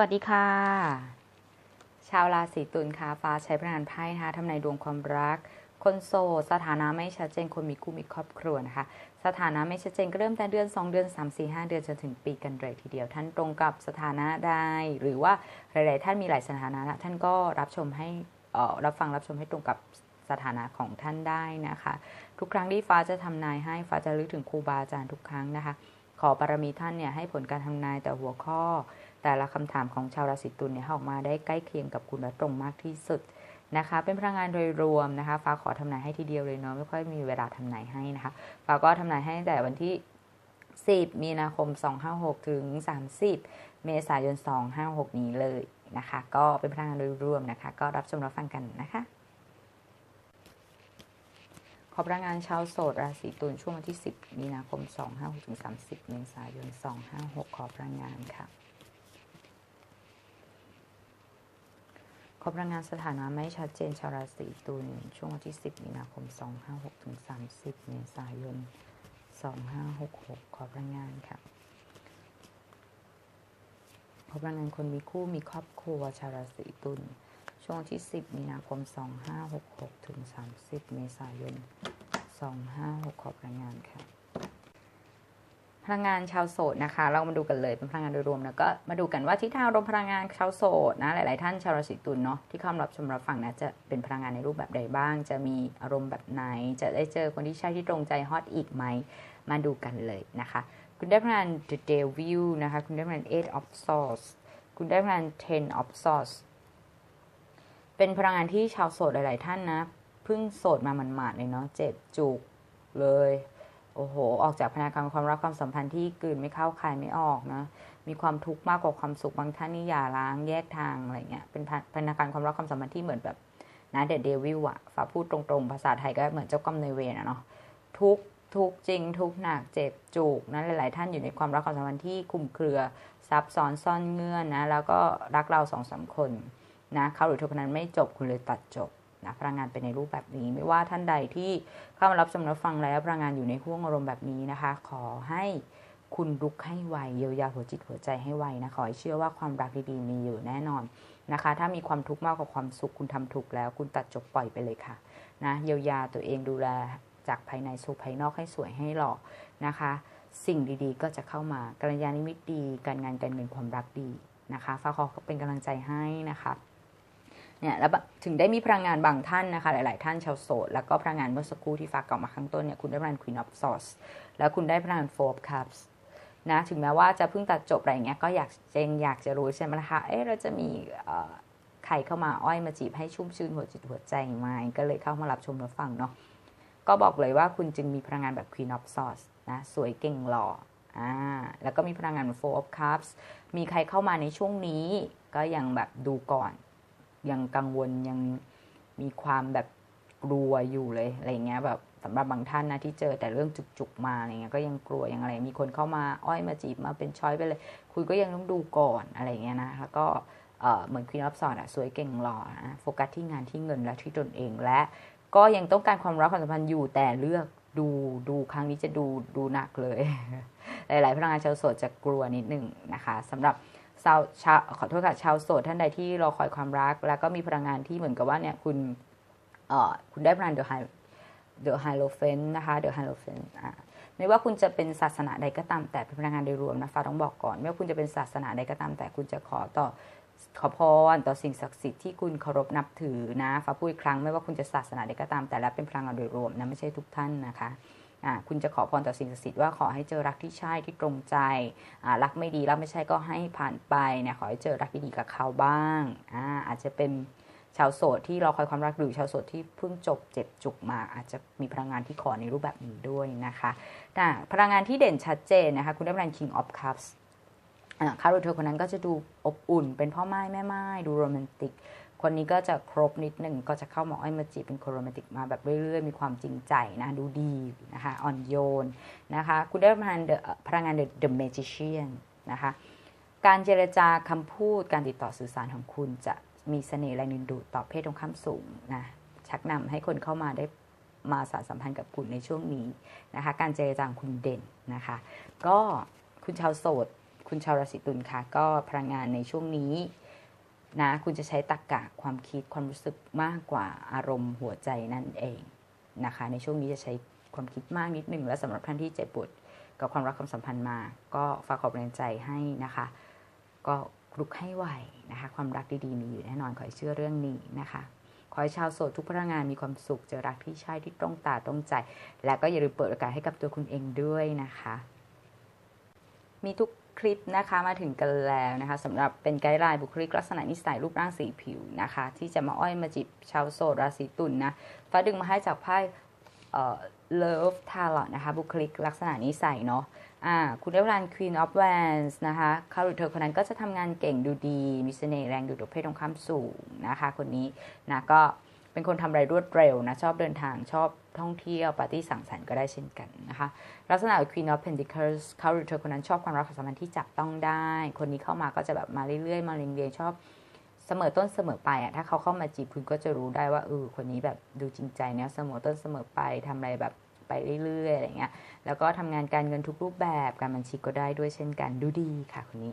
วัสดีค่ะ ชาวราศีตุลค่ะ ฟ้าใช้พลังงานไพ่นะคะทำนายดวงความรัก คนโสดสถานะไม่ชัดเจนคนมีคู่มีครอบครัวนะคะ สถานะไม่ชัดเจนก็เริ่มแต่เดือน 2 เดือน 3 4 5 เดือนจนถึงปีกันเลยทีเดียว ท่านตรงกับสถานะได้ หรือว่าหลาย ๆ ท่านมีหลายสถานะท่านก็รับชมให้รับฟังรับชมให้ตรงกับสถานะของท่านได้นะคะ ทุกครั้งที่ฟ้าจะทำนายให้ฟ้าจะลึกถึงครูบาอาจารย์ทุกครั้งนะคะ ขอบารมีท่านเนี่ยให้ผลการทำนายแต่หัวข้อ แต่ละคำถามของชาวราศีตุลเนี่ยออกมาได้ใกล้เคียงกับคุณและตรงมากที่สุดนะคะ เป็นพลังงานโดยรวมนะคะ ฟ้าขอทำนายให้ทีเดียวเลยเนาะไม่ค่อยมีเวลาทำนายให้นะคะ ฟ้าก็ทำนายให้ตั้งแต่วันที่ 10 มีนาคม 256 ถึง 30 เมษายน 256 นี้เลยนะคะ ก็เป็นพลังงานโดยรวมนะคะ ก็รับชมรับฟังกันนะคะขอพลังงานชาวโสดราศีตุลช่วงวันที่ 10 มีนาคม 256ถึง30 เมษายน 256 ขอพลังงานค่ะ ขอพลังงานสถานะไม่ชัดเจนชาวราศีตุลช่วงวันที่ 10 มีนาคม 256 ถึง 30 เมษายน 2566 ขอพลังงานค่ะขอพลังงานคนมีคู่มีครอบครัวชาวราศีตุลช่วงที่ 10 มีนาคม 2566 ถึง 30 เมษายน 256 ขอพลังงานค่ะ พลังงานชาวโสดนะคะ เรามาดูกันเลยเป็นพลังงานโดยรวมแล้วก็มาดูกันว่าทิศทางอารมพลังงานชาวโสดนะหลาย ๆ ท่านชาวราศีตุลเนาะที่เข้ามารับชมรับฟังนะจะเป็นพลังงานในรูปแบบใดบ้าง จะมีอารมณ์แบบไหน จะได้เจอคนที่ใช่ที่ตรงใจฮอตอีกไหมมาดูกันเลยนะคะ คุณได้พลังงาน The Devil นะคะคุณได้พลังงาน Eight of Swords คุณได้พลังงาน Ten of Swords เป็นพลังงานที่ชาวโสดหลาย ๆ ท่านนะเพิ่งโสดมาหมาดๆเลยเนาะเจ็บจุกเลย โอ้โห ออกจากพนักงานความรักความสัมพันธ์ที่กืนไม่เข้าคายไม่ออกนะ มีความทุกข์มากกว่าความสุขบางท่านนี่อย่าล้างแยกทางอะไรเงี้ย เป็นพนักงานความรักความสัมพันธ์ที่เหมือนแบบนะเดดเดวิลอะฝาพูดตรงๆ ภาษาไทยก็เหมือนเจ้ากรรมนายเวรอะเนาะ ทุกทุกจริง ทุกหนักเจ็บจุกนะหลาย ๆ ท่านอยู่ในความรักความสัมพันธ์ที่คุมเครือซับซ้อนซ่อนเงื่อนนะ แล้วก็รักเราสองสามคนนะเขาหรือเธอคนนั้นไม่จบคุณเลยตัดจบ นะพลังงานเป็นในรูปแบบนี้ ไม่ว่าท่านใดที่เข้ามารับชมรับฟังแล้วพลังงานอยู่ในห่วงอารมณ์แบบนี้นะคะ ขอให้คุณลุกให้ไวเยียวยาหัวจิตหัวใจให้ไวนะขอให้เชื่อว่าความรักดีๆมีอยู่แน่นอนนะคะ ถ้ามีความทุกข์มากกว่าความสุขคุณทำถูกแล้ว คุณตัดจบปล่อยไปเลยค่ะนะเยียวยาตัวเองดูแลจากภายในสู่ภายนอกให้สวยให้หล่อนะคะ สิ่งดีๆ ก็จะเข้ามากัลยาณมิตรดี การงานการเงินความรักดีนะคะฟ้าขอเป็นกำลังใจให้นะคะ เนี่ยแล้วถึงได้มีพลังงานบางท่านนะคะ หลาย ๆ ท่านชาวโสด แล้วก็พลังงานเมื่อสักครู่ที่ฝากกล่าวมาข้างต้นเนี่ยคุณได้พลัง Queen of Swords แล้วคุณได้พลัง Four of Cups นะถึงแม้ว่าจะเพิ่งตัดจบอะไรเงี้ยก็อยากเจงอยากจะรู้ใช่ไหมคะเอ๊ะเราจะมีใครเข้ามาอ้อยมาจีบให้ชุ่มชื่นหัวจิตหัวใจไหมก็เลยเข้ามารับชมรับฟังเนาะก็บอกเลยว่าคุณจึงมีพลังงานแบบ Queen of Swords นะสวยเก่งหล่ออ่าแล้วก็มีพลังงาน Four of Cups มีใครเข้ามาในช่วงนี้ ก็ยังแบบดูก่อน ยังกังวลยังมีความแบบกลัวอยู่เลยอะไรเงี้ยแบบสำหรับบางท่านนะที่เจอแต่เรื่องจุกๆมาอะไรเงี้ยก็ยังกลัวยังอะไร มีคนเข้ามาอ้อยมาจีบมาเป็นช้อยไปเลย คุณก็ยังต้องดูก่อนอะไรเงี้ยนะแล้วก็เหมือนควีนอัพสอนอะสวยเก่งหล่อนะโฟกัสที่งานที่เงินและที่ตนเองและก็ยังต้องการความรักความสัมพันธ์อยู่แต่เลือกดูดูครั้งนี้จะดูดูหนักเลย หลาย ๆพนักงานชาวโสดจะกลัวนิดหนึ่งนะคะสำหรับ ชาวชาวขอโทษค่ะชาวโสดท่านใดที่รอคอยความรัก แล้วก็มีพลังงานที่เหมือนกับว่าเนี่ยคุณเอ่อคุณได้พลังเดอะไฮเดอะไฮโลเฟนนะคะเดอะไฮโลเฟนอ่าไม่ว่าคุณจะเป็นศาสนาใดก็ตามแต่เป็นพลังงานโดยรวมนะฟ้าต้องบอกก่อน ไม่ว่าคุณจะเป็นศาสนาใดก็ตามแต่คุณจะขอต่อขอพรต่อสิ่งศักดิ์สิทธิ์ที่คุณเคารพนับถือนะฟ้าพูดอีกครั้งไม่ว่าคุณจะศาสนาใดก็ตามแต่และเป็นพลังงานโดยรวมนะไม่ใช่ทุกท่านนะคะ คุณจะขอพรต่อสิ่งศักดิ์สิทธิ์ว่าขอให้เจอรักที่ใช่ที่ตรงใจ รักไม่ดีรักไม่ใช่ก็ให้ผ่านไปเนี่ยขอให้เจอรักดีๆกับเขาบ้างอาอาจจะเป็นชาวโสดที่รอคอยความรักหรือชาวโสดที่เพิ่งจบเจ็บจุกมาอาจจะมีพลังงานที่ขอในรูปแบบนี้ด้วยนะคะแต่พลังงานที่เด่นชัดเจนนะคะคุณได้พลัง King of Cups คาร์โรเธอคนนั้นก็จะดูอบอุ่น เป็นพ่อไม้แม่ไม้ดูโรแมนติก คนนี้ก็จะครบนิดหนึ่งก็จะเข้ามาอ้อยมาจีเป็นโคโรแมติกมาแบบเรื่อยๆ มีความจริงใจนะดูดีนะคะอ่อนโยนนะคะคุณได้พลังพลังงาน The Magician นะคะการเจรจาคำพูดการติดต่อสื่อสารของคุณจะมีเสน่ห์แรงดึงดูดต่อเพศตรงข้ามสูงนะชักนำให้คนเข้ามาได้มาสารสัมพันธ์กับคุณในช่วงนี้นะคะการเจรจาคุณเด่นนะคะ ก็คุณชาวโสด คุณชาวราศีตุลค่ะก็พลังงานในช่วงนี้ นะคุณจะใช้ตรรกกะความคิดความรู้สึกมากกว่าอารมณ์หัวใจนั่นเองนะคะ ในช่วงนี้จะใช้ความคิดมากนิดหนึ่งและสำหรับท่านที่เจ็บปวดกับความรักความสัมพันธ์มา ก็ฝากขอบแรงใจให้นะคะ ก็ลุกให้ไหวนะคะ ความรักดีๆมีอยู่แน่นอนขอให้เชื่อเรื่องนี้นะคะขอให้ชาวโสดทุกพลังงานมีความสุขเจอรักที่ใช่ที่ตรงตาตรงใจ และก็อย่าลืมเปิดโอกาสให้กับตัวคุณเองด้วยนะคะ มีทุก คลิปนะคะมาถึงกันแล้วนะคะสำหรับเป็นไกด์ไลน์บุคลิกลักษณะนิสัยรูปร่างสีผิวนะคะ ที่จะมาอ้อยมาจิบชาวโสดราศีตุลนนะฟ้าดึงมาให้จากไพ่เลิฟทาร์ลนะคะบุคลิกลักษณะนิสัยเนาะอ่าคุณได้รัน Queen of Wands นะคะเขาหรือเธอคนนั้นก็จะทำงานเก่งดูดี มีเสน่ห์แรงดูดเพศตรงข้ามสูงนะคะ คนนี้นะก็ เป็นคนทำอะไรรวดเร็วนะ ชอบเดินทางชอบท่องเที่ยวปาร์ตี้สังสรรค์ก็ได้เช่นกันนะคะ ลักษณะ Queen of Pentacles เขาหรือเธอคนนั้นชอบความรักความสัมพันธ์ที่จับต้องได้ คนนี้เข้ามาก็จะแบบมาเรื่อยๆ มาเรียงๆชอบเสมอต้นเสมอไปอะถ้าเขาเข้ามาจีบคุณก็จะรู้ได้ว่าเออคนนี้แบบดูจริงใจเนี่ยเสมอต้นเสมอไปทำอะไรแบบไปเรื่อยๆอะไรเงี้ยแล้วก็ทำงานการเงินทุกรูปแบบการบัญชีก็ได้ด้วยเช่นกันดูดีค่ะคนนี้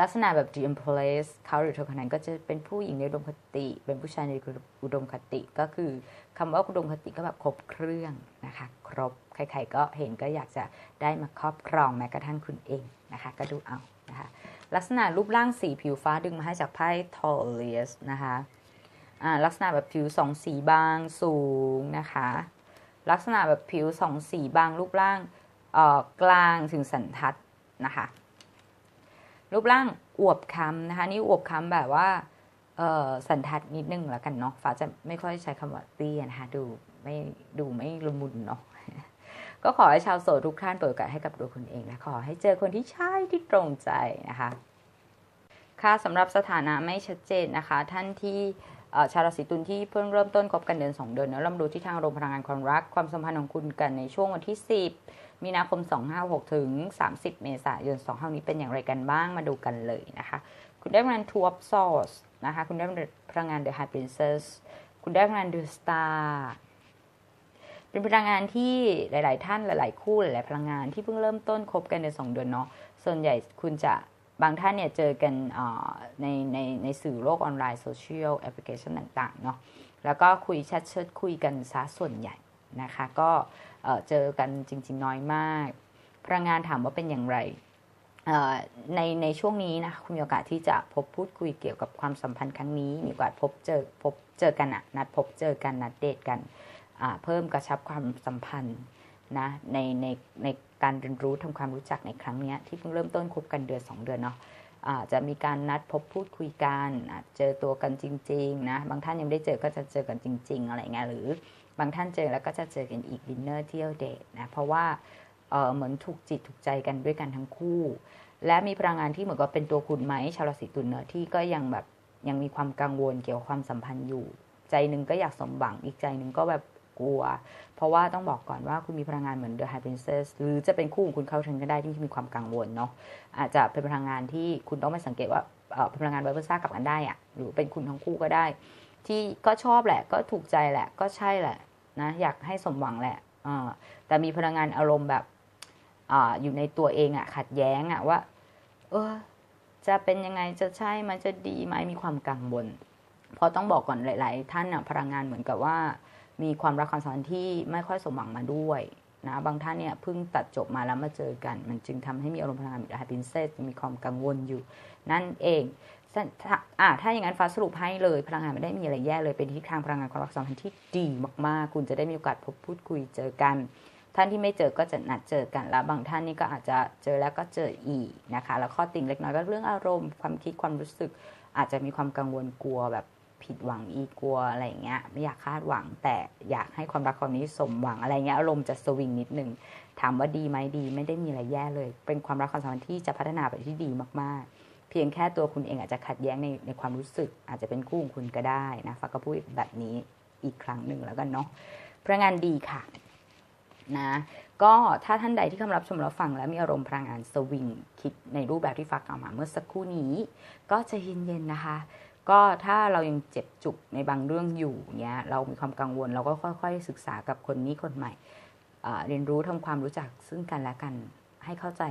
ลักษณะแบบ the empress เขาหรือเธอคนนั้นก็จะเป็นผู้หญิงในอุดมคติ เป็นผู้ชายในอุดมคติก็คือคำว่าอุดมคติก็แบบครบเครื่องนะคะครบใครๆก็เห็นก็อยากจะได้มาครอบครองแม้กระทั่งคุณเองนะคะก็ดูเอานะคะลักษณะรูปร่างสีผิวฟ้าดึงมาให้จากไพ่ทอลเลสนะคะลักษณะแบบผิวสองสีบางสูงนะคะลักษณะแบบผิวสองสีบางรูปร่างกลางถึงสันทัดนะคะ รูปร่างอวบค้ำนะคะ นี่อวบค้ำแบบว่าสันทัดนิดนึงแล้วกันเนาะฟ้าจะไม่ค่อยใช้คำว่าเตี้ยนะคะดูไม่ดูไม่ละมุนเนาะก็ขอให้ชาวโสดทุกท่านเปิดโอกาสให้กับตัวคุณเองนะขอให้เจอคนที่ใช่ที่ตรงใจนะคะ ค่ะสำหรับสถานะไม่ชัดเจนนะคะ ท่านที่ชาวราศีตุลที่เพิ่งเริ่มต้นคบกันเดือน2เดือนแล้วลำดูที่ทางโรงพลังงานความรักความสัมพันธ์ของคุณกันในช่วงวันที่ 10 มีนาคม 256 ถึง 30 เมษายน 2 ห้านี้เป็นอย่างไรกันบ้างมาดูกันเลยนะคะ คุณได้งานทัวร์ซอสนะคะ คุณได้พลังงานเดอะฮาร์ดพรินเซสคุณได้พลังงานเดอะสตาร์เป็นพลังงานที่หลาย ๆ ท่านหลาย ๆ คู่หลาย ๆ พลังงานที่เพิ่งเริ่มต้นคบกันในสองเดือนเนาะ ส่วนใหญ่คุณจะบางท่านเนี่ยเจอกันในในในสื่อโลกออนไลน์โซเชียลแอปพลิเคชันต่าง ๆ เนาะ แล้วก็คุยแชทเชิดคุยกันซะส่วนใหญ่นะคะ ก็ เจอกันจริง ๆ น้อยมากพลังงานถามว่าเป็นอย่างไรในในช่วงนี้นะคุณมีโอกาสที่จะพบพูดคุยเกี่ยวกับความสัมพันธ์ครั้งนี้มีโอกาสพบเจอพบเจอกันอะนัดพบเจอกันนัดเดทกันเพิ่มกระชับความสัมพันธ์นะในในในการเรียนรู้ทำความรู้จักในครั้งนี้ที่เพิ่งเริ่มต้นคบกันเดือน2 เดือนเนาะะจะมีการนัดพบพูดคุยกันเจอตัวกันจริง ๆ นะ บางท่านยังไม่ได้เจอก็จะเจอกันจริง ๆ อะไรเงี้ยหรือ บางท่านเจอแล้วก็จะเจอกันอีกดินเนอร์เที่ยวเดทนะเพราะว่าเเหมือนถูกจิตถูกใจกันด้วยกันทั้งคู่ และมีพลังงานที่เหมือนกับเป็นตัวคุณไหมชาวราศีตุลเนอะที่ก็ยังแบบยังมีความกังวลเกี่ยวกับความสัมพันธ์อยู่ ใจหนึ่งก็อยากสมหวังอีกใจหนึ่งก็แบบกลัว เพราะว่าต้องบอกก่อนว่าคุณมีพลังงานเหมือน The High Princess หรือจะเป็นคู่ของคุณเข้าถึงก็ได้ที่มีความกังวลเนาะอาจจะเป็นพลังงานที่คุณต้องไม่สังเกตว่าพลังงานไวเบอร์ซ่ากับกันได้อะหรือเป็นคุณทั้งคู่ก็ได้ ที่ก็ชอบแหละก็ถูกใจแหละก็ใช่แหละ นะ อยากให้สมหวังแหละแต่มีพลังงานอารมณ์แบบออยู่ในตัวเองอะขัดแย้งอะว่า เออ จะเป็นยังไงจะใช่มันจะดีไหมมีความกังวลเพราะต้องบอกก่อนหลาย ๆ ท่านอะพลังงานเหมือนกับว่า มีความรักความสัมพันธ์ที่ไม่ค่อยสมหวังมาด้วยนะบางท่านเนี่ยเพิ่งตัดจบมาแล้วมาเจอกัน มันจึงทำให้มีอารมณ์พลังงานแบบฮาปินเซสมีความกังวลอยู่ นั่นเอง อ่าถ้าอย่างนั้นฟ้าสรุปให้เลยพลังงานไม่ได้มีอะไรแย่เลยเป็นทิศทางพลังงานความรักสัมพันธ์ที่ดีมากๆ คุณจะได้มีโอกาสพบพูดคุยเจอกัน ท่านที่ไม่เจอก็จะนัดเจอกันแล้วบางท่านนี่ก็อาจจะเจอแล้วก็เจออีกนะคะ แล้วข้อติ่งเล็กน้อยก็เรื่องอารมณ์ความคิดความรู้สึก อาจจะมีความกังวลกลัวแบบผิดหวังอีกลัวอะไรเงี้ยไม่อยากคาดหวัง แต่อยากให้ความรักความนี้สมหวังอะไรเงี้ยอารมณ์จะสวิงนิดนึงถามว่าดีไหมดี ไม่ได้มีอะไรแย่เลย เป็นความรักความสัมพันธ์ที่จะพัฒนาไปที่ดีมากๆ เพียงแค่ตัวคุณเองอาจจะขัดแย้งในในความรู้สึก อาจจะเป็นคู่ของคุณก็ได้นะฟักก็พูดแบบนี้อีกครั้งหนึ่งแล้วกันเนาะพลังงานดีค่ะนะก็ถ้าท่านใดที่กำลังรับชมรับฟังแล้วมีอารมณ์พลังงานสวิงคิดในรูปแบบที่ฟักกล่าวมาเมื่อสักครู่นี้ ก็จะเย็นๆนะคะ ก็ถ้าเรายังเจ็บจุกในบางเรื่องอยู่เนี้ยเรามีความกังวลเราก็ค่อย ๆ ศึกษากับคนนี้คนใหม่เรียนรู้ทำความรู้จักซึ่งกันและกันให้เข้าใจ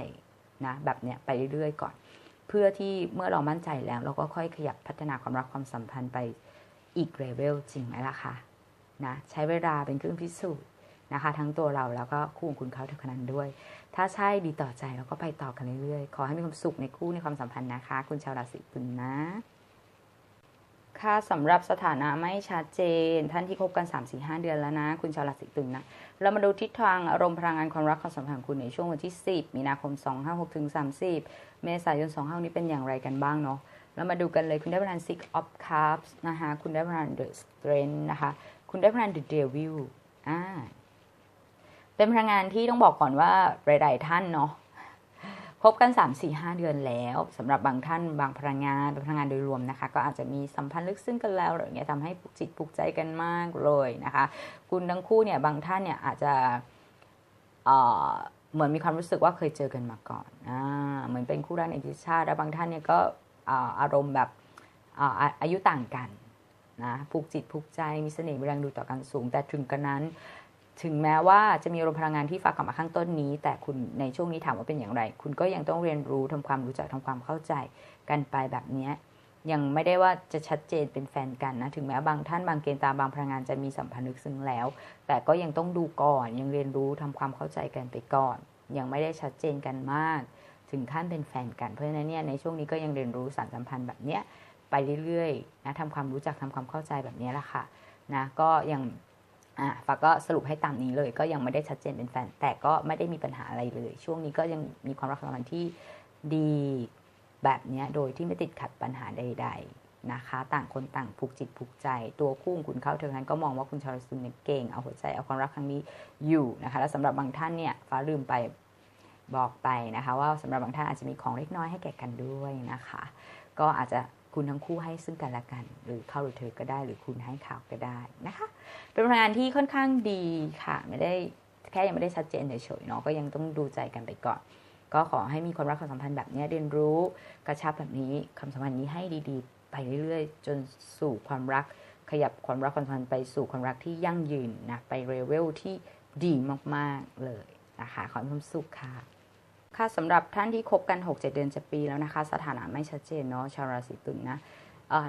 นะแบบเนี้ยไปเรื่อยๆก่อน เพื่อที่เมื่อเรามั่นใจแล้ว เราก็ค่อยขยับพัฒนาความรักความสัมพันธ์ไปอีกเลเวลจริงไหมล่ะคะนะใช้เวลาเป็นเครื่องพิสูจน์นะคะ ทั้งตัวเราแล้วก็คู่ของคุณเขาเท่านั้นด้วย ถ้าใช่ดีต่อใจเราก็ไปต่อกันเรื่อยๆ ขอให้มีความสุขในคู่ในความสัมพันธ์นะคะ คุณชาวราศีตุลนะ ค่ะสำหรับสถานะไม่ชัดเจน ท่านที่คบกัน 3 4 5 เดือนแล้วนะ คุณชาวราศีตุลนะเรามาดูทิศทางอารมณ์พลังงานความรักความสัมพันธ์ของคุณในช่วงวันที่ 10 มีนาคม 256ถึง30 เมษายน 25 นี้เป็นอย่างไรกันบ้างเนาะเรามาดูกันเลยคุณได้พลัง Six of Cups นะคะคุณได้พลัง The Strength นะคะคุณได้พลัง The Devil อ่าเป็นพลังงานที่ต้องบอกก่อนว่าหลาย ๆ ท่านเนาะ คบกัน 3 4 5 เดือนแล้วสำหรับบางท่านบางพลังงานพลังงานโดยรวมนะคะ ก็อาจจะมีสัมพันธ์ลึกซึ้งกันแล้วหรือเงี้ยทำให้ผูกจิตผูกใจกันมากเลยนะคะ คุณทั้งคู่เนี่ยบางท่านเนี่ยอาจจะเอ่อเหมือนมีความรู้สึกว่าเคยเจอกันมาก่อนอ่าเหมือนเป็นคู่รักในทิชาติแล้วบางท่านเนี่ยก็อารมณ์แบบอาอายุต่างกันนะผูกจิตผูกใจมีเสน่ห์มีแรงดูต่อกันสูง แต่ถึงกระนั้น ถึงแม้ว่าจะมีอารมณ์พลังงานที่ฝากกลับมาข้างต้นนี้ แต่คุณในช่วงนี้ถามว่าเป็นอย่างไร คุณก็ยังต้องเรียนรู้ทำความรู้จักทำความเข้าใจกันไปแบบนี้ยังไม่ได้ว่าจะชัดเจนเป็นแฟนกันนะ ถึงแม้บางท่านบางเกณฑ์ตามบางพลังงานจะมีสัมพันธ์ลึกซึ้งแล้ว แต่ก็ยังต้องดูก่อนยังเรียนรู้ทำความเข้าใจกันไปก่อน ยังไม่ได้ชัดเจนกันมาก ถึงขั้นเป็นแฟนกัน เพราะฉะนั้นเนี่ยในช่วงนี้ก็ยังเรียนรู้สารสัมพันธ์แบบเนี้ยไปเรื่อยๆนะทำความรู้จักทำความเข้าใจแบบนี้แหละค่ะนะก็ยัง อะฝากก็สรุปให้ตามนี้เลย ก็ยังไม่ได้ชัดเจนเป็นแฟน แต่ก็ไม่ได้มีปัญหาอะไรเลย ช่วงนี้ก็ยังมีความรักความสัมพันธ์ที่ดีแบบนี้โดยที่ไม่ติดขัดปัญหาใด ๆนะคะ ต่างคนต่างผูกจิตผูกใจ ตัวคู่คุณเข้าเธอนั้นก็มองว่าคุณชาวราศีเนี่ยเก่ง เอาหัวใจเอาความรักครั้งนี้อยู่นะคะ และสำหรับบางท่านเนี่ยฟ้าลืมไปบอกไปนะคะ ว่าสำหรับบางท่านอาจจะมีของเล็กน้อยให้แก่กันด้วยนะคะ ก็อาจจะ คุณทั้งคู่ให้ซึ่งกันและกัน หรือเข้าหรือเธอก็ได้ หรือคุณให้ข่าวก็ได้นะคะ เป็นงานที่ค่อนข้างดีค่ะ ไม่ได้แค่ยังไม่ได้ชัดเจนเฉยๆเนาะก็ยังต้องดูใจกันไปก่อน ก็ขอให้มีความรักความสัมพันธ์แบบนี้เรียนรู้กระชับแบบนี้ความสัมพันธ์นี้ให้ดีๆ ไปเรื่อยๆ จนสู่ความรักขยับความรักความสัมพันธ์ไปสู่ความรักที่ยั่งยืนนะไปเรเวลที่ดีมากๆเลยนะคะขอความสุขค่ะ ค่ะสำหรับท่านที่คบกัน 6-7 เดือนจะปีแล้วนะคะ สถานะไม่ชัดเจนเนาะชาวราศีตุลนนะ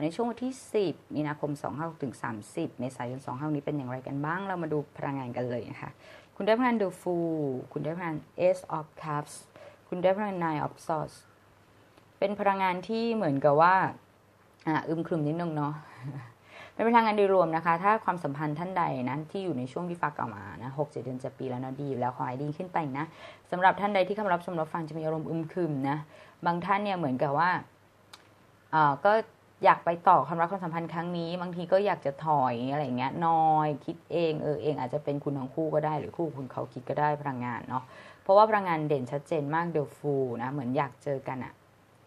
ในช่วงวันที่ 10 มีนาคม 25ถึง30 เมษายน 25นี้เป็นอย่างไรกันบ้าง เรามาดูพลังงานกันเลยนะคะ คุณได้พลัง The Fool คุณได้พลังงาน Ace of Cups คุณได้พลัง Nine of Swords เป็นพลังงานที่เหมือนกับว่า อ่าอึมครึมนิดนึงเนาะ เป็นพลังงานโดยรวมนะคะ ถ้าความสัมพันธ์ท่านใดนั้นที่อยู่ในช่วงที่ฟักออกมานะหกเจ็ดเดือนจะปีแล้วนะดีแล้วขอให้ดีขึ้นไปนะสำหรับท่านใดที่เข้ามารับชมรับฟังจะมีอารมณ์อึมครึมนะบางท่านเนี่ยเหมือนกับว่าอ่าก็อยากไปต่อความรักความสัมพันธ์ครั้งนี้ บางทีก็อยากจะถอยอะไรเงี้ยนอยคิดเองเออเองอาจจะเป็นคุณทั้งคู่ก็ได้ หรือคู่คุณเขาคิดก็ได้พลังงานเนาะเพราะว่าพลังงานเด่นชัดเจนมากเดลฟูนะเหมือนอยากเจอกันอะ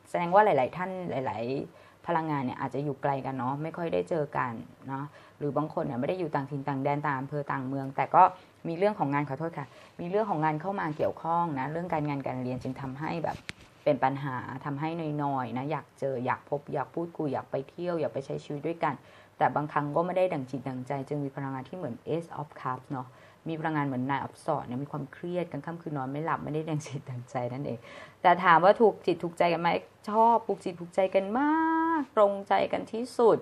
แสดงว่าหลาย ๆ ท่านหลาย ๆ พลังงานเนี่ยอาจจะอยู่ไกลกันเนาะไม่ค่อยได้เจอกันเนาะหรือบางคนเนี่ยไม่ได้อยู่ต่างถิ่นต่างแดนต่างอำเภอต่างเมือง แต่ก็มีเรื่องของงานขอโทษค่ะ มีเรื่องของงานเข้ามาเกี่ยวข้องนะเรื่องการงานการเรียนจึงทำให้แบบเป็นปัญหาทำให้น้อยๆนะอยากเจออยากพบอยากพูดคุยอยากไปเที่ยวอยากไปใช้ชีวิตด้วยกัน แต่บางครั้งก็ไม่ได้ดังจิตดังใจ จึงมีพลังงานที่เหมือน Ace of Cups เนาะมีพลังงานเหมือน Nine of Swords เนี่ยมีความเครียดกลางค่ำคืนนอนไม่หลับไม่ได้ดังจิตดังใจนั่นเอง แต่ถามว่าถูกจิตถูกใจกันไหมชอบผูกจิตผูกใจกันมาก ตรงใจกันที่สุด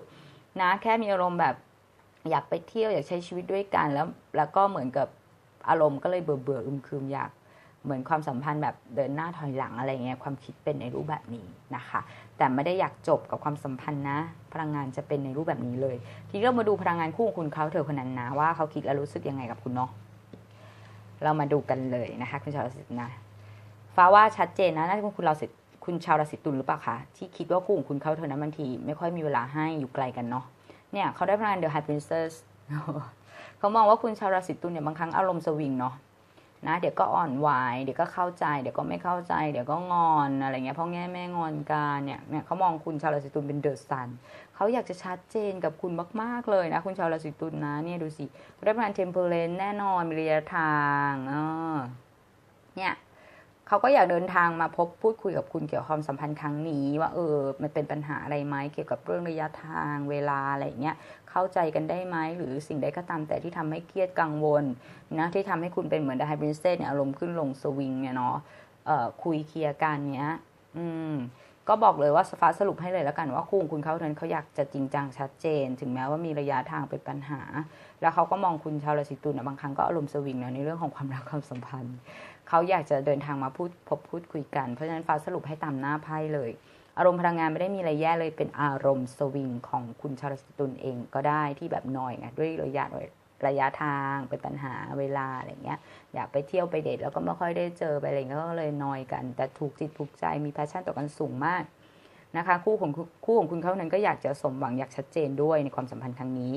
นะแค่มีอารมณ์แบบอยากไปเที่ยวอยากใช้ชีวิตด้วยกันแล้วแล้วก็เหมือนกับอารมณ์ก็เลยเบื่อเบื่ออึมครึมอยากเหมือนความสัมพันธ์แบบเดินหน้าถอยหลังอะไรเงี้ยความคิดเป็นในรูปแบบนี้นะคะ แต่ไม่ได้อยากจบกับความสัมพันธ์นะ พลังงานจะเป็นในรูปแบบนี้เลย ทีนี้เรามาดูพลังงานคู่ของคุณเขาเธอคนนั้นนะว่าเขาคิดและรู้สึกยังไงกับคุณเนาะเรามาดูกันเลยนะคะคุณชาวราศีนะฟ้าว่าชัดเจนนะน่าจะเป็นคุณเราสิ คุณชาวราศีตุลหรือเปล่าคะที่คิดว่าคู่ของคุณเขาเธอนั้นบางทีไม่ค่อยมีเวลาให้อยู่ไกลกันเนาะเนี่ยเขาได้พลังงานเดอะไฮเพรินเซสเขามองว่าคุณชาวราศีตุลเนี่ยบางครั้งอารมณ์สวิงเนาะนะเดี๋ยวก็อ่อนไหวเดี๋ยวก็เข้าใจ เดี๋ยวก็ไม่เข้าใจ เดี๋ยวก็งอนอะไรเงี้ยพ่อแง่แม่งอนกันเนี่ยเนี่ยเขามองคุณชาวราศีตุลเป็นเดอะซันเขาอยากจะชัดเจนกับคุณมาก ๆ เลยนะ คุณชาวราศีตุลนะเนี่ยดูสิได้ประมาณเทมเพลนแน่นอนมีระยะทางเออเนี่ย เขาก็อยากเดินทางมาพบพูดคุยกับคุณเกี่ยวกับความสัมพันธ์ครั้งนี้ ว่าเออมันเป็นปัญหาอะไรไหมเกี่ยวกับเรื่องระยะทางเวลาอะไรเงี้ยเข้าใจกันได้ไหมหรือสิ่งใดก็ตามแต่ที่ทำให้เครียดกังวลนะที่ทำให้คุณเป็นเหมือนไดไฮบริสเซเนี่ยอารมณ์ขึ้นลงสวิงเนี่ยเนาะคุยเคลียร์กันเนี้ย อืม ก็บอกเลยว่าฟ้าสรุปให้เลยแล้วกันว่าคู่ของคุณเขานั้นเขาอยากจะจริงจังชัดเจน ถึงแม้ว่ามีระยะทางเป็นปัญหา แล้วเขาก็มองคุณชาวราศีตุลนะบางครั้งก็อารมณ์สวิงนะในเรื่องของความรักความสัมพันธ์เขาอยากจะเดินทางมาพูดพบพูดคุยกันเพราะฉะนั้นฟ้าสรุปให้ตามหน้าไพ่เลย อารมณ์พลังงานไม่ได้มีอะไรแย่เลยเป็นอารมณ์สวิงของคุณชาวราศีตุลเองก็ได้ที่แบบนอยไงด้วยระยะ ระยะทางเป็นปัญหาเวลาอะไรเงี้ยอยากไปเที่ยวไปเดทแล้วก็ไม่ค่อยได้เจอไปอะไรเงี้ยก็เลยนอยกัน แต่ถูกจิตถูกใจมีแพชชั่นต่อกันสูงมากนะคะ คู่ของคู่ของคุณเขานั้นก็อยากจะสมหวังอยากชัดเจนด้วยในความสัมพันธ์ครั้งนี้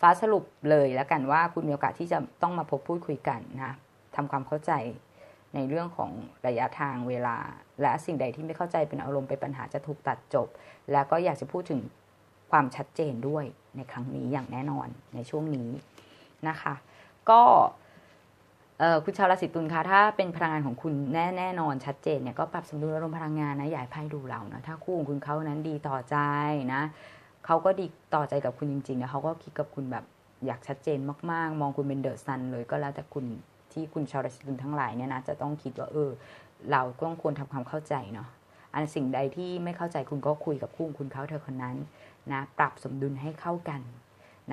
ฟ้าสรุปเลยแล้วกันว่าคุณมีโอกาสที่จะต้องมาพบพูดคุยกันนะทำความเข้าใจในเรื่องของระยะทางเวลา และสิ่งใดที่ไม่เข้าใจเป็นอารมณ์เป็นปัญหาจะถูกตัดจบ แล้วก็อยากจะพูดถึงความชัดเจนด้วย ในครั้งนี้อย่างแน่นอนในช่วงนี้นะคะ ก็คุณชาวราศีตุลคะถ้าเป็นพลังงานของคุณแน่แน่นอนชัดเจนเนี่ยก็ปรับสมดุลอารมณ์พลังงานนะอย่าให้ไพ่ดูเรานะถ้าคู่ของคุณเขานั้นดีต่อใจนะเขาก็ดีต่อใจกับคุณจริงๆนะเขาก็คิดกับคุณแบบอยากชัดเจนมากๆ มองคุณเป็นเดอะซันเลยก็แล้วแต่คุณที่คุณชาวราศีตุลทั้งหลายเนี่ยนะจะต้องคิดว่าเออ เราต้องควรทำความเข้าใจเนาะอันสิ่งใดที่ไม่เข้าใจคุณก็คุยกับคู่คุณเขาเธอคนนั้น นะปรับสมดุลให้เข้ากัน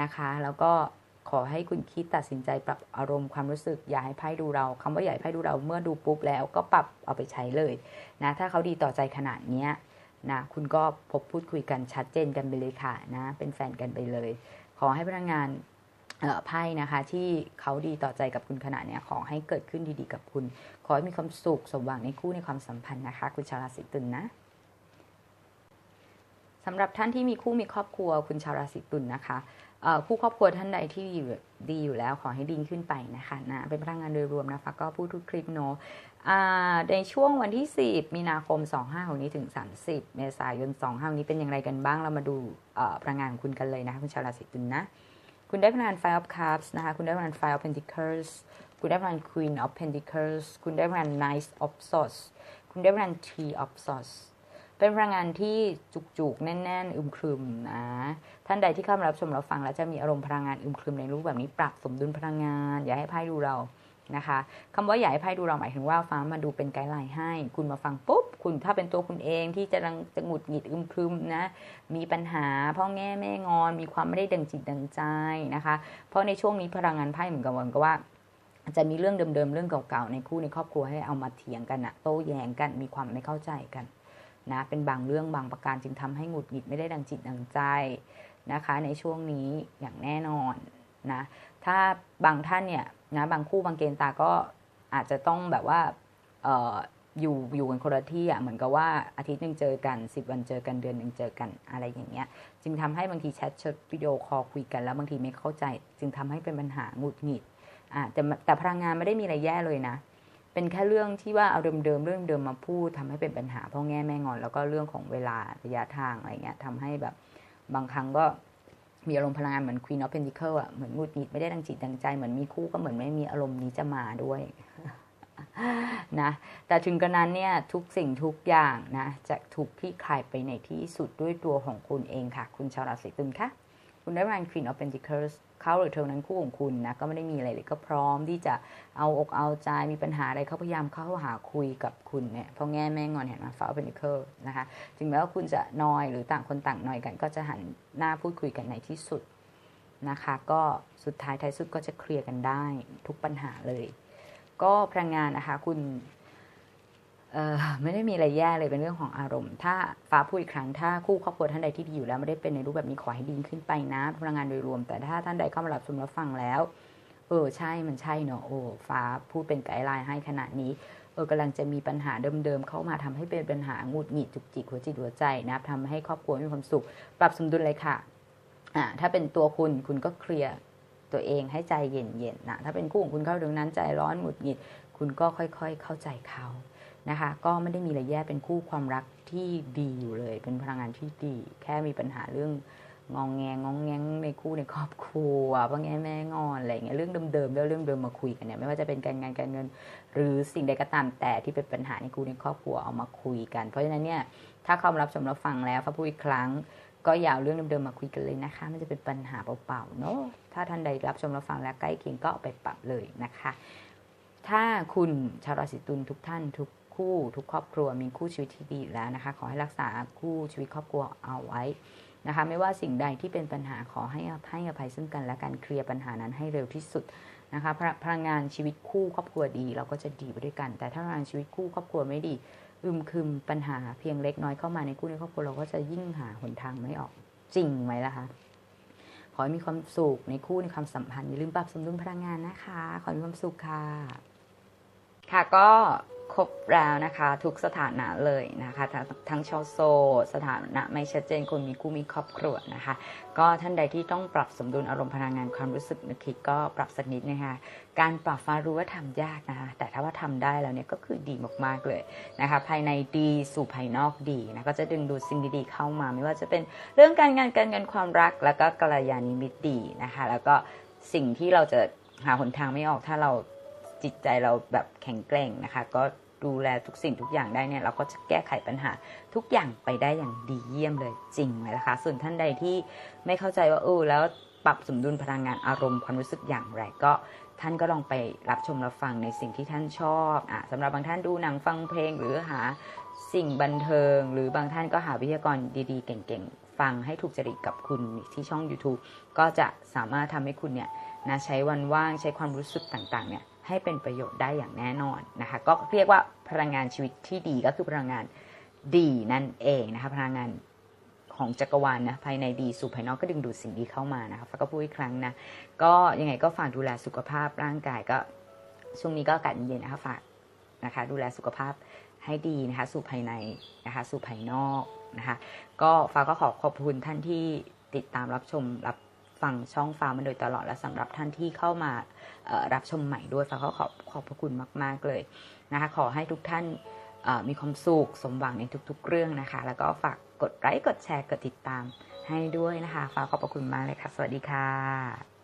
นะคะ แล้วก็ขอให้คุณคิดตัดสินใจปรับอารมณ์ความรู้สึกอย่าให้ไพ่ดูเราคำว่าอย่าให้ไพ่ดูเราเมื่อดูปุ๊บแล้วก็ปรับเอาไปใช้เลยนะถ้าเขาดีต่อใจขนาดนี้นะคุณก็พบพูดคุยกันชัดเจนกันไปเลยค่ะนะเป็นแฟนกันไปเลย ขอให้พนักงานไพ่นะคะที่เขาดีต่อใจกับคุณขนาดนี้ขอให้เกิดขึ้นดีๆกับคุณ ขอให้มีความสุขสมหวังในคู่ในความสัมพันธ์นะคะ คุณชาวราศีตุลนนะ สำหรับท่านที่มีคู่มีครอบครัวคุณชาวราศีตุลนนะคะคู่ครอบครัวท่านใดที่ดีดีอยู่แล้วขอให้ดีขึ้นไปนะคะนะเป็นพลังงานโดยรวมนะคะก็พูดทุกคลิปเนาะในช่วงวันที่ 10 มีนาคม 25ของนี้ถึง 30 เมษายน 25นี้เป็นอย่างไรกันบ้างเรามาดูพลังงานของคุณกันเลยนะคะคุณชาวราศีตุลนะคุณได้พลังงาน Five of Cups นะคะคุณได้พลังงาน Five of Pentacles คุณได้พลังงาน Queen of Pentacles คุณได้พลังงาน Knight of Swords คุณได้พลังงาน Three of Swords เป็นพลังงานที่จุกๆ แน่น ๆ อึมครึมนะ ท่านใดที่เข้ามารับชมเรับฟังแล้วจะมีอารมณ์พลังงานอึมครึมในรูปแบบนี้ปรับสมดุลพลังงาน อย่าให้ไพ่ดูเรานะคะคำว่าอย่าให้ไพ่ดูเราหมายถึงว่าฟ้ามาดูเป็นไกด์ไลน์ให้ คุณมาฟังปุ๊บ คุณถ้าเป็นตัวคุณเองที่จะรังจะหงุดหงิดอึมครึมนะ มีปัญหาพ่อแง่แม่งอน มีความไม่ได้ดังจิตดังใจนะคะ เพราะในช่วงนี้พลังงานไพ่เหมือนกับวันก็ว่าจะมีเรื่องเดิมๆ เรื่องเก่าๆ ในคู่ในครอบครัวให้เอามาเถียงกันอะโต้แย้งกัน มีความไม่เข้าใจกัน นะเป็นบางเรื่องบางประการจึงทำให้หงุดหงิดไม่ได้ดังจิตดังใจนะคะ ในช่วงนี้อย่างแน่นอนนะถ้าบางท่านเนี่ยนะบางคู่บางเกณฑ์ตาก็อาจจะต้องแบบว่าอออยู่อยู่กันคนละที่อะเหมือนกับว่าอาทิตย์หนึ่งเจอกันสิบวันเจอกันเดือนหนึ่งเจอกันอะไรอย่างเงี้ย จึงทำให้บางทีแชทชดวิดีโอคอลคุยกันแล้วบางทีไม่เข้าใจ จึงทำให้เป็นปัญหาหงุดหงิดอ่าแต่แต่พลังงานไม่ได้มีอะไรแย่เลยนะ เป็นแค่เรื่องที่ว่าเอาเดิมๆเรื่องเดิมมาพูดทำให้เป็นปัญหาพ่อแง่แม่งอน แล้วก็เรื่องของเวลาระยะทางอะไรเงี้ยทำให้แบบบางครั้งก็มีอารมณ์พลังงานเหมือน Queen of Pentacles อะเหมือนงุดหงิดไม่ได้ดังจิตดังใจเหมือนมีคู่ก็เหมือนไม่มีอารมณ์นี้จะมาด้วยนะแต่ถึงกระนั้นเนี่ยทุกสิ่งทุกอย่างนะจะถูกที่คลายไปในที่สุดด้วยตัวของคุณเองค่ะ คุณชาวราศีตุลค่ะ คุณได้มา Queen of Pentacles เขาหรือเธอนั้นคู่ของคุณนะก็ไม่ได้มีอะไรเลยก็พร้อมที่จะเอาอกเอาใจมีปัญหาอะไรเขาพยายามเข้าหาคุยกับคุณเนี่ยพอแง่แม่งอนเห็นไหมฟ้าเป็นเคิลนะคะถึงแม้ว่าคุณจะนอยหรือต่างคนต่างนอยกัน ก็จะหันหน้าพูดคุยกันในที่สุดนะคะ ก็สุดท้ายท้ายสุดก็จะเคลียร์กันได้ทุกปัญหาเลย ก็พลังงานนะคะคุณ ไม่ได้มีอะไรแย่เลยเป็นเรื่องของอารมณ์ ถ้าฟ้าพูดอีกครั้งถ้าคู่ครอบครัวท่านใดที่ดีอยู่แล้วไม่ได้เป็นในรูปแบบนี้ขอให้ดีขึ้นไปนะพลังงานโดยรวม แต่ถ้าท่านใดเข้ามารับชมรับฟังแล้ว เออใช่มันใช่เนาะโอ้ฟ้าพูดเป็นไกด์ไลน์ให้ขนาดนี้เออกำลังจะมีปัญหาเดิมๆเข้ามาทำให้เป็นปัญหาหงุดหงิดจุกจิกหัวจิตหัวใจนะทำให้ครอบครัวมีความสุข ปรับสมดุลเลยค่ะอ่าถ้าเป็นตัวคุณคุณก็เคลียร์ตัวเองให้ใจเย็นๆนะถ้าเป็นคู่ของคุณเข้าตรงนั้นใจร้อนหงุดหงิด คุณก็ค่อยๆ เข้าใจเขา นะคะ ก็ไม่ได้มีอะไรแย่เป็นคู่ความรักที่ดีอยู่เลย เป็นพลังงานที่ดี แค่มีปัญหาเรื่องงองแงงองแงงในคู่ในครอบครัวว่าไงแม่งอนอะไรเงี้ยเรื่องเดิมๆแล้วเรื่องเดิมมาคุยกันเนี่ยไม่ว่าจะเป็นการงานการเงิน หรือสิ่งใดก็ตามแต่ที่เป็นปัญหาในคู่ในครอบครัวเอามาคุยกัน เพราะฉะนั้นเนี่ยถ้าเข้ามรับชมรับฟังแล้วพระพูดอีกครั้ง ก็อย่าเอาเรื่องเดิมๆมาคุยกันเลยนะคะ มันจะเป็นปัญหาเปล่าๆเนาะถ้าท่านใดรับชมรับฟังแล้วใกล้เคียงก็ไปปรับเลยนะคะ ถ้าคุณชาวราศีตุลทุกท่านทุก คู่ทุกครอบครัวมีคู่ชีวิตที่ดีอยู่แล้วนะคะ ขอให้รักษาคู่ชีวิตครอบครัวเอาไว้นะคะ ไม่ว่าสิ่งใดที่เป็นปัญหาขอให้ให้อภัยซึ่งกันและกันเคลียร์ปัญหานั้นให้เร็วที่สุดนะคะพลัพลังงานชีวิตคู่ครอบครัวดี เราก็จะดีไปด้วยกัน แต่ถ้าพลังงานชีวิตคู่ครอบครัวไม่ดีอึมครึมปัญหาเพียงเล็กน้อยเข้ามาในคู่ในครอบครัวเราก็จะยิ่งหาหนทางไม่ออกจริงไหมล่ะคะขอให้มีความสุขในคู่ในความสัมพันธ์อย่าลืมปรับสมดุลพลังงานนะคะ ขอให้มีความสุขค่ะ ค่ะก็ ครบแล้วนะคะ ทุกสถานะเลยนะคะ ทั้งทั้งชาวโสดสถานะไม่ชัดเจนคนมีคู่มีครอบครัวนะคะ ก็ท่านใดที่ต้องปรับสมดุลอารมณ์พลังงานความรู้สึกนึกคิดก็ปรับสักนิดนะคะ การปรับฟ้ารู้ว่าทำยากนะคะ แต่ถ้าว่าทำได้แล้วเนี่ยก็คือดีมากๆเลยนะคะ ภายในดีสู่ภายนอกดีนะก็จะดึงดูดสิ่งดีๆเข้ามา ไม่ว่าจะเป็นเรื่องการงานการเงินความรัก แล้วก็กัลยาณมิตรดีนะคะ แล้วก็สิ่งที่เราจะหาหนทางไม่ออกถ้าเราจิตใจเราแบบแข็งแกร่งนะคะ ก็ ดูแลทุกสิ่งทุกอย่างได้เนี่ยเราก็จะแก้ไขปัญหาทุกอย่างไปได้อย่างดีเยี่ยมเลยจริงไหมล่ะคะ ส่วนท่านใดที่ไม่เข้าใจว่าเออแล้วปรับสมดุลพลังงานอารมณ์ความรู้สึกอย่างไรก็ท่านก็ลองไปรับชมรับฟังในสิ่งที่ท่านชอบอะสำหรับบางท่านดูหนังฟังเพลงหรือหาสิ่งบันเทิง หรือบางท่านก็หาวิทยากรดีๆ เก่งๆ ฟังให้ถูกจริตกับคุณที่ช่อง YouTube ก็จะสามารถทำให้คุณเนี่ยนะใช้วันว่างใช้ความรู้สึกต่างๆเนี่ย ให้เป็นประโยชน์ได้อย่างแน่นอนนะคะ ก็เรียกว่าพลังงานชีวิตที่ดีก็คือพลังงานดีนั่นเองนะคะ พลังงานของจักรวาลนะภายในดีสู่ภายนอกก็ดึงดูดสิ่งดีเข้ามานะคะฟาก็พูดอีกครั้งนะ ก็ยังไงก็ฝากดูแลสุขภาพร่างกายก็ช่วงนี้ก็อากาศเย็นนะคะฝากนะคะ ดูแลสุขภาพให้ดีนะคะสู่ภายในนะคะสู่ภายนอกนะคะ ก็ฟ้าก็ขอขอบคุณท่านที่ติดตามรับชมรับ ฟังช่องฟ้ามาโดยตลอดและสำหรับท่านที่เข้ามารับชมใหม่ด้วยฟ้าก็ขอบขอบพระคุณมาก ๆ เลยนะคะขอให้ทุกท่านมีความสุขสมหวังในทุก ๆ เรื่องนะคะ แล้วก็ฝากกดไลค์กดแชร์กดติดตามให้ด้วยนะคะฟ้าขอบพระคุณมากเลยค่ะ สวัสดีค่ะ